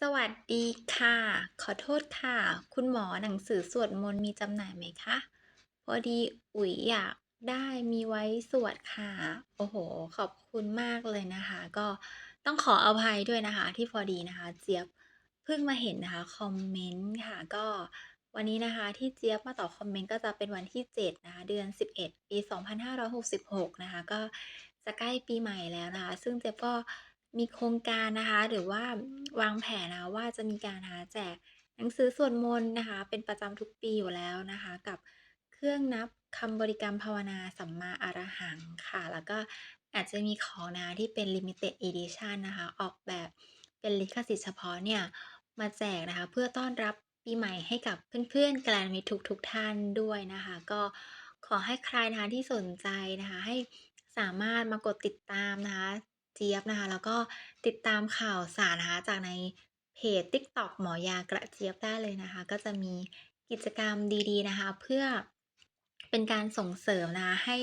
สวัสดีค่ะ ขอโทษค่ะ คุณหมอหนังสือสวดมนต์มีจำหน่ายไหมคะ พอดีอุ๋ยอยากได้มีไว้สวดค่ะ โอ้โฮขอบคุณมากเลยนะคะ ก็ต้องขออภัยด้วยนะคะ ที่พอดีนะคะ เจี๊ยบเพิ่งมาเห็นนะคะคอมเมนต์ค่ะ ก็วันนี้นะคะที่เจี๊ยบมาตอบคอมเมนต์ก็จะเป็นวันที่ 7 นะคะ เดือน 11 ปี 2566 นะคะ ก็จะใกล้ปีใหม่แล้วนะคะ ซึ่งเจี๊ยบก็ มีโครงการนะคะ หรือว่าวางแผนนะว่าจะมีการนะคะแจกหนังสือสวดมนต์นะคะ เป็นประจำทุกปีอยู่แล้วนะคะ กับเครื่องนับคำบริกรรมภาวนาสัมมาอรหังค่ะ แล้วก็อาจจะมีของนะที่เป็น Limited Edition นะคะ ออกแบบเป็นลิขสิทธิ์เฉพาะเนี่ย มาแจกนะคะ เพื่อต้อนรับปีใหม่ให้กับเพื่อนๆกลยาณมิตรทุกๆท่านด้วยนะคะ ก็ขอให้ใครนะคะที่สนใจนะคะ ให้สามารถมากดติดตามนะคะ เจี๊ยบนะคะ แล้วก็ติดตามข่าวสารนะคะจากในเพจ TikTok หมอยากระเจี๊ยบได้เลยนะคะ ก็จะมีกิจกรรมดีๆนะคะ เพื่อเป็นการส่งเสริมนะคะให้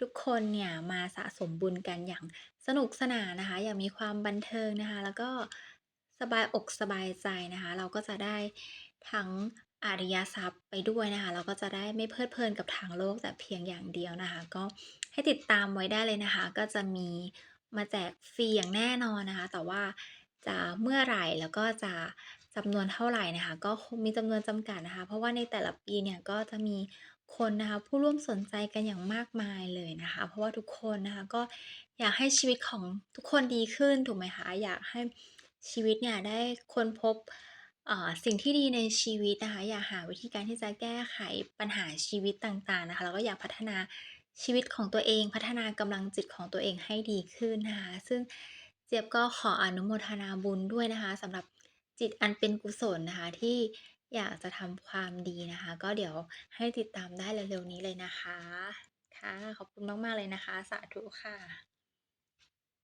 ทุกคนเนี่ยมาสะสมบุญกันอย่างสนุกสนานนะคะ อย่างมีความบันเทิงนะคะ แล้วก็สบายอกสบายใจนะคะ เราก็จะได้ทั้งอริยทรัพย์ไปด้วยนะคะ เราก็จะได้ไม่เพลิดเพลินกับทางโลกแต่เพียงอย่างเดียวนะคะ ก็ให้ติดตามไว้ได้เลยนะคะ ก็จะมี มาแจกฟรีอย่างแน่นอนนะคะ แต่ว่าจะเมื่อไหร่แล้วก็จะจำนวนเท่าไหร่นะคะ ก็คงมีจำนวนจำกัดนะคะ เพราะว่าในแต่ละปีเนี่ยก็จะมีคนนะคะ ผู้ร่วมสนใจกันอย่างมากมายเลยนะคะ เพราะว่าทุกคนนะคะก็อยากให้ชีวิตของทุกคนดีขึ้นถูกไหมคะอยากให้ชีวิตเนี่ยได้ค้นพบอ่อสิ่งที่ดีในชีวิตนะคะ อยากหาวิธีการที่จะแก้ไขปัญหาชีวิตต่างๆนะคะแล้วก็อยากพัฒนา ชีวิตของตัวเองพัฒนากำลังจิตของตัวเองให้ดีขึ้นนะคะซึ่งเจี๊ยบก็ขออนุโมทนาบุญด้วยนะคะสำหรับจิตอันเป็นกุศลนะคะที่อยากจะทำความดีนะคะ ก็เดี๋ยวให้ติดตามได้เร็วๆนี้เลยนะคะค่ะขอบคุณมากๆเลยนะคะ สาธุค่ะ